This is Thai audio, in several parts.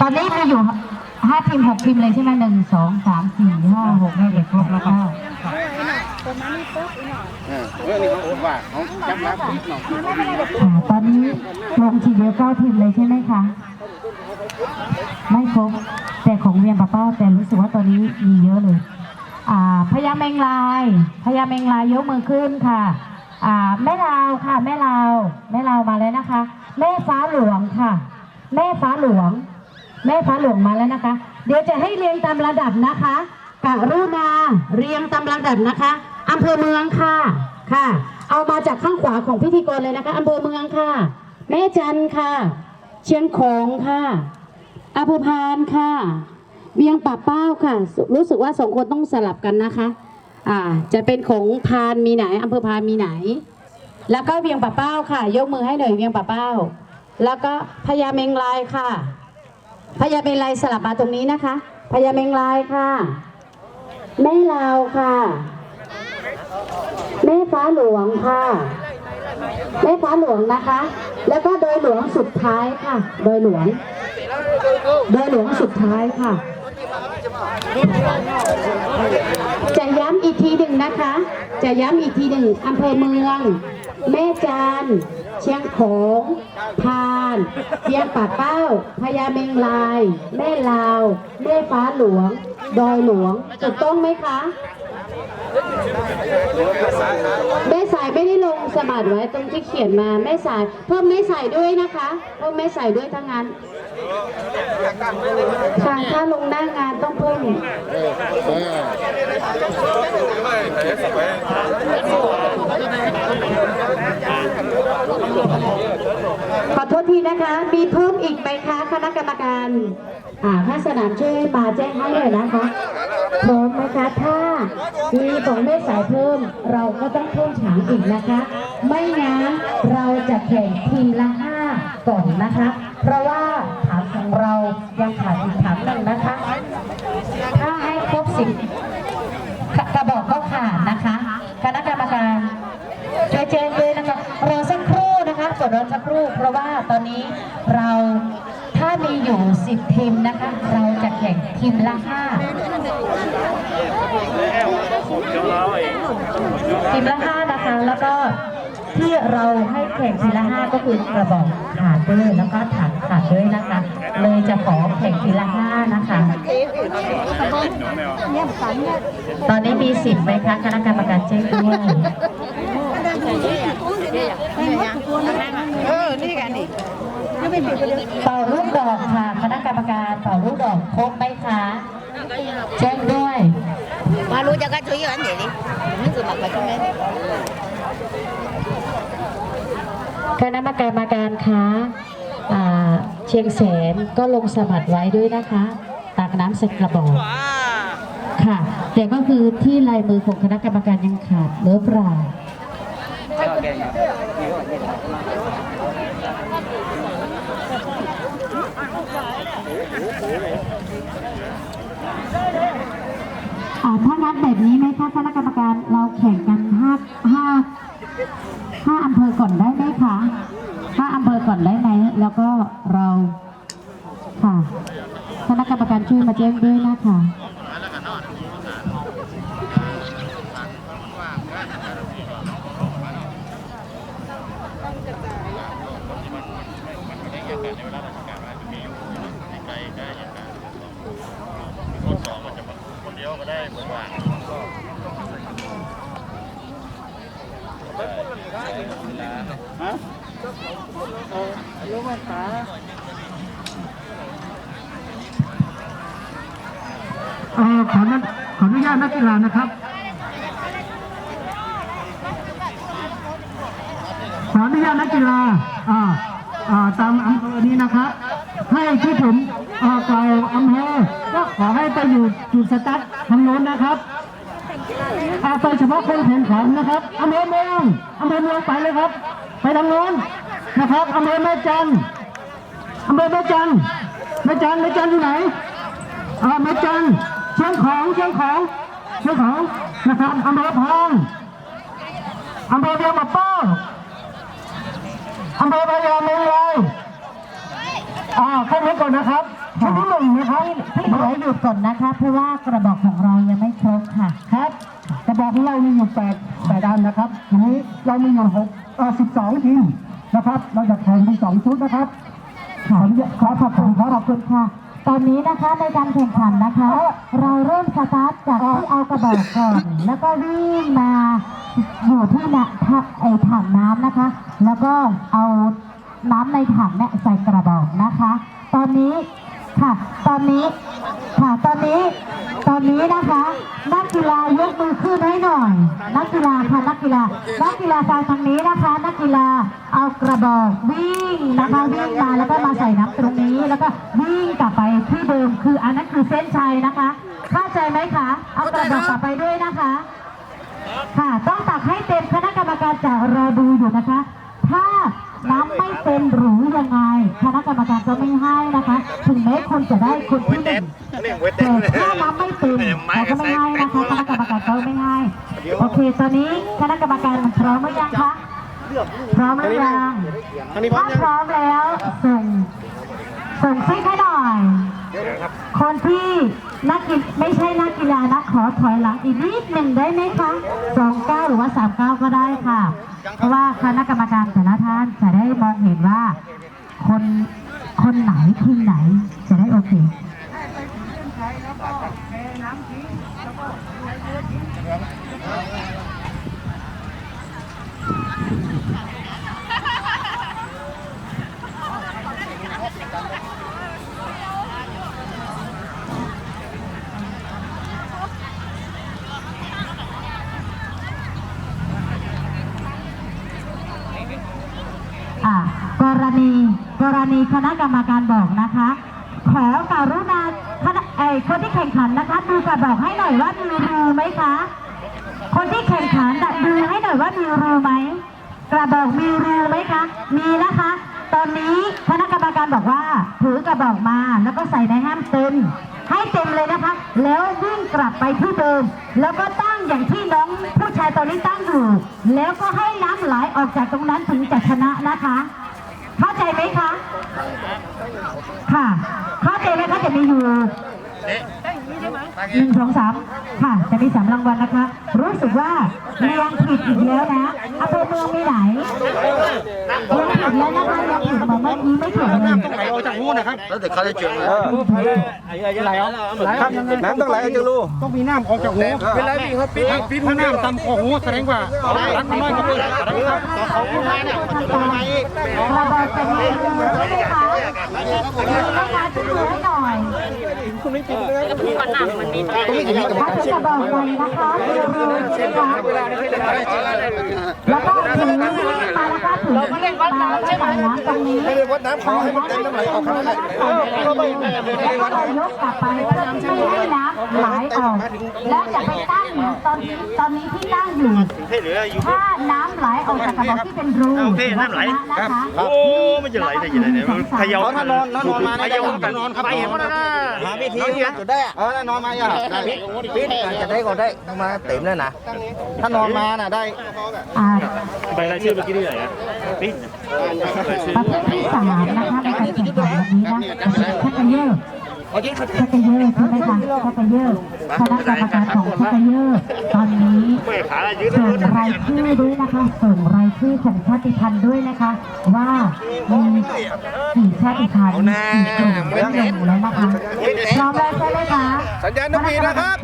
ตอนนี้มีอยู่ห้าพิมหกพิมเลยใช่ไหมหนึ่งสองสามสี่ห้าหกเจ็ดแปดเก้าเรื่องนี้เขาว่าเขาจับมาปุ๊บเนาะอ่าตอนนี้ลงทีเดียวเก้าพิมเลยใช่ไหมคะ ไม่ครบแต่ของเวียนป้าเป้าแต่รู้สึกว่าตอนนี้มีเยอะเลยอ่าพญาแมงลายพญาแมงลายยกมือขึ้นค่ะอ่าแม่ลาวค่ะ แม่ลาว แม่ลาวมาแล้วนะคะ แม่ฟ้าหลวงค่ะ แม่ฟ้าหลวง แม่ฟ้าหลวงมาแล้วนะคะ เดี๋ยวจะให้เรียงตามระดับนะคะกรุณาเรียงตามระดับนะคะอำเภอเมืองค่ะค่ะ เอามาจากข้างขวาของพิธีกรเลยนะคะอำเภอเมืองค่ะ แม่จันทร์ค่ะ เชียงของค่ะอำเภอพานค่ะเวียงป่าเป้าค่ะ รู้สึกว่าสองคนต้องสลับกันนะคะ อ่าจะเป็นของพานมีไหนอำเภอพานมีไหน แล้วก็เวียงป่าเป้าค่ะ ยกมือให้หน่อยเวียงป่าเป้า แล้วก็พญาเมงลายค่ะ พญาเมงลายสลับมาตรงนี้นะคะพญาเมงลายค่ะ แม่ลาวค่ะ แม่ฟ้าหลวงค่ะ แม่ฟ้าหลวงนะคะ แล้วก็โดยหลวงสุดท้ายค่ะ โดยหลวง โดยหลวงสุดท้ายค่ะ จะย้ำอีกทีหนึ่งนะคะ จะย้ำอีกทีหนึ่งอำเภอเมือง แม่จาน เชียงของพานเชียงป่าเป้าพญาเมงลาย แม่ลาวแม่ฟ้าหลวง ดอยหลวงถูกต้องไหมคะแม่สายไม่ได้ สมัครไว้ตรงที่เขียนมาแม่สายเพิ่มแม่สายด้วยนะคะเพิ่มแม่สายด้วยทั้งนั้นค่ะถ้าลงหน้างานต้องเพิ่มขอโทษทีนะคะ มีเพิ่มอีกไหมคะคณะกรรมการอ่าถ้าสนามช่วยมาแจ้งให้เลยนะคะพร้อมไหมคะถ้ามีของแม่สายเพิ่ม เราก็ต้องเพิ่มฉางอีกนะคะไม่งั้นเราจะแข่งทีมละห้าก่อนนะคะ เพราะว่าถามของเรายังขาดอีกถามหนึ่งนะคะ ถ้าให้ครบสิบกระบอกก็ขาดนะคะ คณะกรรมการช่วยแจ้งด้วยนะคะรอสักครู่นะคะกดรอสักครู่ เพราะว่าตอนนี้เราถ้ามีอยู่10ทีมนะคะ เราจะแข่งทีมละ5ทีมละ5นะคะแล้วก็ เราให้แข่งทีมละ5ก็คือกระบอกขาดด้วยแล้วก็ถังขาดด้วยนะคะ เลยจะขอแข่งทีมละ5นะคะ ตอนนี้มีสิบไหมคะคณะกรรมการแจ้งด้วยเออนี่กันนี่เป่าลูกดอกค่ะคณะกรรมการเป่าลูกดอกครบไหมคะแจ้งด้วยมารู้จะกันช่วยอันเดี๋ยวนี้มันคือหมักมาใช่ไหม คณะกรรมการคะอ่าเชียงแสนก็ลงสมัครไว้ด้วยนะคะตักน้ำใส่กระบอกค่ะ แต่ก็คือที่ลายมือของคณะกรรมการยังขาดเหลือเปล่าอ่าถ้างั้นแบบนี้ไหมคะคณะกรรมการเราแข่งกันห้าห้า ห้าอำเภอก่อนได้ไหมคะห้าอำเภอก่อนได้ไหมแล้วก็เราค่ะคณะกรรมการช่วยมาแจ้งด้วยนะคะ อ่าขออนขออนุญาตนักกีฬานะครับขออนุญาตนักกีฬาอ่าอ่าตามอำเภอนี้นะครับให้ที่ผมอ่ากล่าวอำเภอก็ขอให้ไปอยู่จุดสตาร์ททางโน้นนะครับอาไปเฉพาะคนแข่งขันนะครับอำเภอเมืองอำเภอเมืองไปเลยครับ ไปทางโน้นนะครับอำเภอแม่จันอำเภอแม่จันแม่จันแม่จันอยู่ไหนอ่าแม่จัน ชียงของเชียงของเชียงของนะครับอำเภอพองอำเภอเดียวมาเป้าอำเภอพญาเมงลายอ่าแค่นี้ก่อนนะครับชุดที่หนึ่งนะครับที่เหลือหยุดก่อนนะคะเพราะว่ากระบอกของเรายังไม่ครบค่ะ ครับกระบอกของเรามีอยู่แปดแปดอันนะครับทีนี้เรามีอยู่หกเอ่อสิบสองทีมนะครับ เราจะแข่งเป็นสองชุดนะครับขออนุญาตขอขอบคุณครับขอบคุณค่ะ ตอนนี้นะคะในการแข่งขันนะคะ เราเริ่มสตาร์ทจากที่เอากระบอกก่อน แล้วก็วิ่งมาอยู่ที่นะทะไอถังน้ำนะคะ แล้วก็เอาน้ำในถังเนี่ยใส่กระบอกนะคะ ตอนนี้ค่ะ ตอนนี้ ค่ะตอนนี้ตอนนี้นะคะ นักกีฬายกมือขึ้นให้หน่อย นักกีฬาค่ะนักกีฬานักกีฬาฟังทางนี้นะคะ นักกีฬาเอากระบอกวิ่งนะคะวิ่งมาแล้วก็มาใส่น้ำตรงนี้ แล้วก็วิ่งกลับไปที่เดิมคืออันนั้นคือเส้นชัยนะคะ เข้าใจไหมคะ เอากระบอกกลับไปด้วยนะคะ ค่ะต้องตักให้เต็มคณะกรรมการจะรอดูอยู่นะคะ ถ้า น้ำไม่เต็มหรือยังไงคณะกรรมการก็ไม่ให้นะคะ ถึงแม้คนจะได้คนที่หนึ่งเล่นเวทแต่ถ้าน้ำไม่เต็มเขาก็ไม่ให้นะคะคณะกรรมการเขาไม่ให้โอเคตอนนี้คณะกรรมการพร้อมหรือยังคะพร้อมหรือยังทางนี้พร้อถ้ามยังพร้อมแล้วส่งส่งซิกให้หน่อยคนที่นักกีไม่ใช่นักกีฬานะขอถอยหลังอีกนิดหนึ่งได้ไหมคะสองเก้าหรือว่าสามเก้าก็ได้ค่ะ เพราะว่าคณะกรรมการแต่ละท่านจะได้มองเห็นว่าคนคนไหนทีมไหนจะได้โอเคอ่าก รณีกรณีคณะกรรมการบอกนะคะ ขอการุณาคณะไอคนที่แข่งขันนะคะดูกระบอกให้หน่อยว่ามีรูไหมคะ คนที่แข่งขันน่ะดูให้หน่อยว่ามีรูไหมกระบอกมีรูไหมคะ มีนะคะ ตอนนี้คณะกรรมการบอกว่าถือกระบอกมาแล้วก็ใส่ในห้ามเต็มให้เต็มเลยนะคะ แล้ววิ่งกลับไปที่เดิม แล้วก็ตั้งอย่างที่น้องผู้ชายตอนนี้ตั้งอยู่ แล้วก็ให้น้ำไหลออกจากตรงนั้นถึงจะชนะนะคะ เข้าใจไหมคะ ค่ะ เข้าใจไหมคะจะมีอยู่ หนึ่งสองสามค่ะ จะมีสามรางวัลนะคะ รู้สึกว่าเรียงผิดอีกแล้วนะอำเภอเมืองมีไหนเรียงผิดแล้วนะคะเรียงผิดเหมือนเมื่อกี้ไม่ถูกเลย ไหลออกจากหูนะครับแล้วเดี๋ยวเขาจะเจอไหลไหลน้ำต้องไหลออกจากรูต้องมีน้ำออกจากหูเป็นไรพี่ครับปีนปีนน้ำตำของหูแสดงว่ารักมันน้อยกว่าเพื่อนเขาพูดมาเนี่ยเราบอกจะมีรูใช่ไหมคะมีต้องมาช่วยเหลือให้หน่อยถ้าจะบอกหน่อยนะคะมีรูใช่ไหมคะแล้วก็ถือมาแล้วก็ ถือมาแล้วก็ใส่น้ำตรงนี้ไม่ได้วัดน้ำขอให้มันเต็มน้ำไหลออกข้างในแล้วก็เรายกกลับไปไม่ให้น้ำไหลออก แล้วจะไปตั้งเหมือนตอนนี้ตอนนี้ที่ตั้งอยู่ถ้าน้ำไหลออกจากกระบอกที่เป็นรูถือว่าชนะนะคะโอ้ไม่จะไหลได้ยังไงเนี่ยมันเขย่าถ้านอนนอนมาได้ยังนอนครับไปเห็นมันนะหาวิธีจุดได้เออนอนมาอย่าปิดจะได้ก็ได้ต้องมาเต็มแล้วนะถ้านอนมาน่ะได้อ่าใบรายชื่อเมื่อกี้ที่ไหนอะ ประเภทที่สามนะคะในการแข่งขันวันนี้นะชักกระเยอะชักกระเยอะใช่ไหมคะชักเยอะคณะกรรมการของชักเยอะตอนนี้ส่งรายชื่อด้วยนะคะส่งรายชื่อของชาติพันธุ์ด้วยนะคะ ว่ามีกี่ชาติพันธุ์กี่กลุ่มที่ลงแล้วนะคะพร้อมแล้วใช่ไหมคะสัญญาณนกหวีนะครับ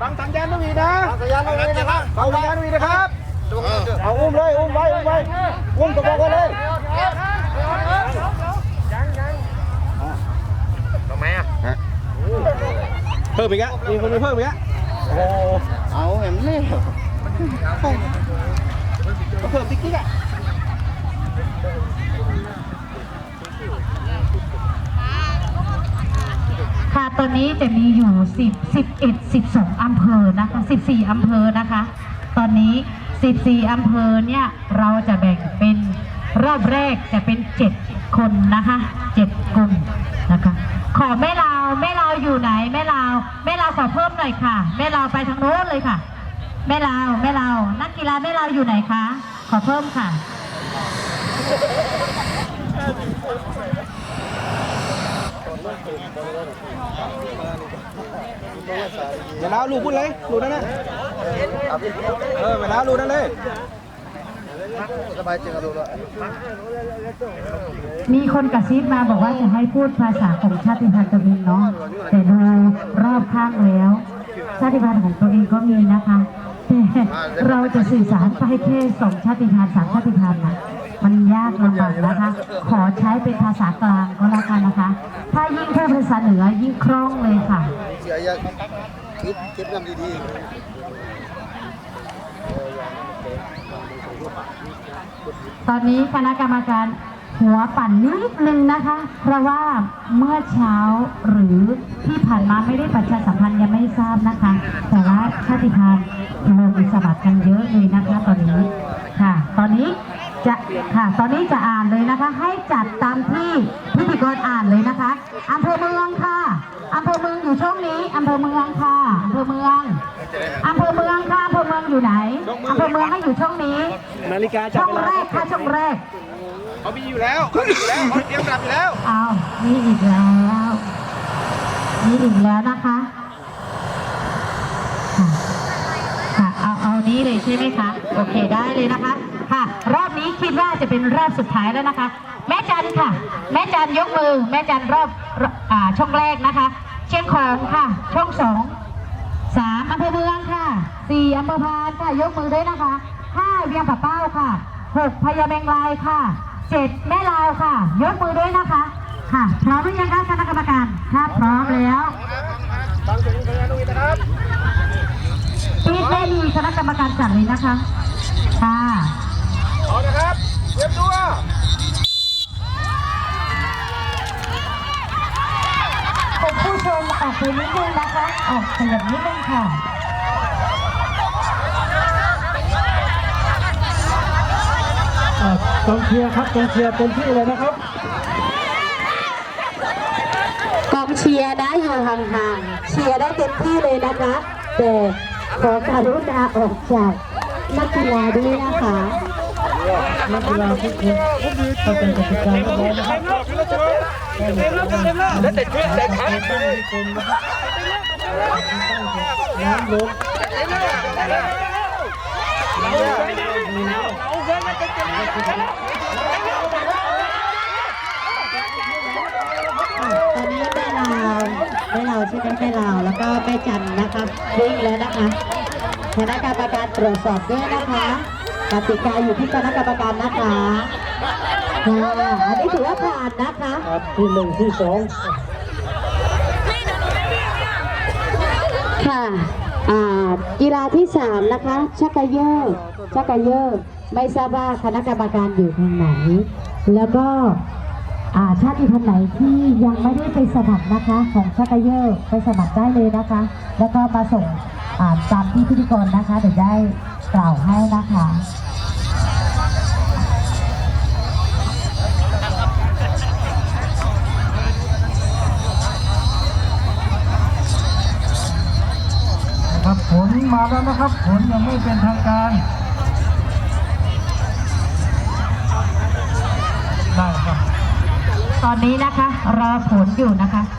ฟังสัญญาณนกหวีนะสัญญาณนกหวีนะครับฟังสัญญาณนกหวีนะครับ เอาอุ้มเลยอุ้มไว้อุ้มไว้อุ้มกระบอกไว้เลยทำไมอะเพิ่มอีกอะมีคนไปเพิ่มอีกอะโอ้เอาเห็นไหมก็เพิ่มติ๊กติ๊กอะค่ะตอนนี้จะมีอยู่ 10 11 12อำเภอนะคะ 14อำเภอนะคะ ตอนนี้ 14 อำเภอเนี่ยเราจะแบ่งเป็นรอบแรกจะเป็น 7 คนนะคะ 7 กลุ่มนะคะ ขอแม่ลาวแม่ลาวอยู่ไหนแม่ลาวแม่ลาวขอเพิ่มหน่อยค่ะ แม่ลาวไปทางโน้นเลยค่ะ แม่ลาวแม่ลาวนักกีฬาแม่ลาวอยู่ไหนคะ ขอเพิ่มค่ะ เวลาลูกพูดเลยลูกนั่นนะเออเวลาลูกนั่นเลยสบายจริงครับลูกมีคนกระซิบมาบอกว่าจะให้พูดภาษาของชาติพันธุ์ตัวเองเนาะแต่ดูรอบข้างแล้ว ชาติพันธุ์ของตัวเองก็มีนะคะแต่เราจะสื่อสารไปแค่สองชาติพันธุ์สามชาติพันธุ์นะ มันยากลำบากนะคะ ขอใช้เป็นภาษากลางก็แล้วกันนะคะ ถ้ายิ่งพูดภาษาเหนือยิ่งคล่องเลยค่ะเสียยาคิดคิดนำดีตอนนี้คณะกรรมการหัวปั่นนิดนึงนะคะ เพราะว่าเมื่อเช้าหรือที่ผ่านมาไม่ได้ประชาสัมพันธ์ยังไม่ทราบนะคะ แต่ว่าชาติพันธุ์ลงสมัครกันเยอะเลยนะคะตอนนี้ค่ะ ตอนนี้ จะค่ะ ตอนนี้จะอ่านเลยนะคะ ให้จัดตามที่พิธีกรอ่านเลยนะคะอำเภอเมืองค่ะอำเภอเมืองอยู่ช่องนี้อำเภอเมืองค่ะอำเภอเมืองอำเภอเมืองค่ะอำเภอเมืองอยู่ไหนอำเภอเมืองให้อยู่ช่องนี้นาฬิกาจับช่องเวลาแรกค่ะช่องแรกเขามีอยู่แล้วเขามีอยู่แล้วเขาเตรียมดับอยู่แล้วเอามีอีกแล้วมีอีกแล้วนะคะค่ะค่ะเอาเอานี้เลยใช่ไหมคะโอเคได้เลยนะคะ ค่ะ รอบนี้คิดว่าจะเป็นรอบสุดท้ายแล้วนะคะ แม่จันค่ะ แม่จันยกมือ แม่จันรอบอ่าช่องแรกนะคะ เชียงของค่ะ ช่องสองสามอำเภอเมืองค่ะสี่อำเภอพานค่ะ ยกมือด้วยนะคะห้าเวียงปะเป้าค่ะหกพญาแมงลายค่ะเจ็ดแม่ลาวค่ะ ยกมือด้วยนะคะ ค่ะ พร้อมหรือยังคะคณะกรรมการถ้าพร้อมแล้วปีดไม่มีคณะกรรมการจัดเลยนะคะ ค่ะ เอานะครับเตรียมตัวผมผู้ชมออกไปนิดนึงนะคะออกขยับนิดนึงค่ะกองเชียร์ครับกองเชียร์เต็มที่เลยนะครับ กองเชียร์นะอยู่ห่างๆเชียร์ได้เต็มที่เลยนะคะแต่ขอการุณาออกจากนักกีฬาด้วยนะคะ นักกีฬาทุกคนเข้าใจกติกาเรียบร้อยนะครับแล้วแต่ช่วยแต่ขาน้ำลงตอนนี้แม่ลาวแม่ลาวใช่ไมแม่ลาวแล้วก็แม่จันนะคะวิ่งแล้วนะคะคณะกรรมการตรวจสอบด้วยนะคะ กติกาอยู่ที่คณะกรรมการนะคะค่ะอันนี้ถือว่าผ่านนะคะครับที่หนึ่งที่สองค่ะอ่ากีฬาที่สามนะคะ ชักกะเยอร์ชักกะเยอร์ไม่ทราบว่าคณะกรรมการอยู่ทางไหน แล้วก็อ่าชาติพันธุ์ไหนที่ยังไม่ได้ไปสมัครนะคะ ของชักกะเยอร์ไปสมัครได้เลยนะคะ แล้วก็มาส่งอ่าตามที่พิธีกรนะคะเดี๋ยวได้ กล่าวให้นะคะนะครับผลมาแล้วนะครับ ผลยังไม่เป็นทางการได้ครับตอนนี้นะคะรอผลอยู่นะคะ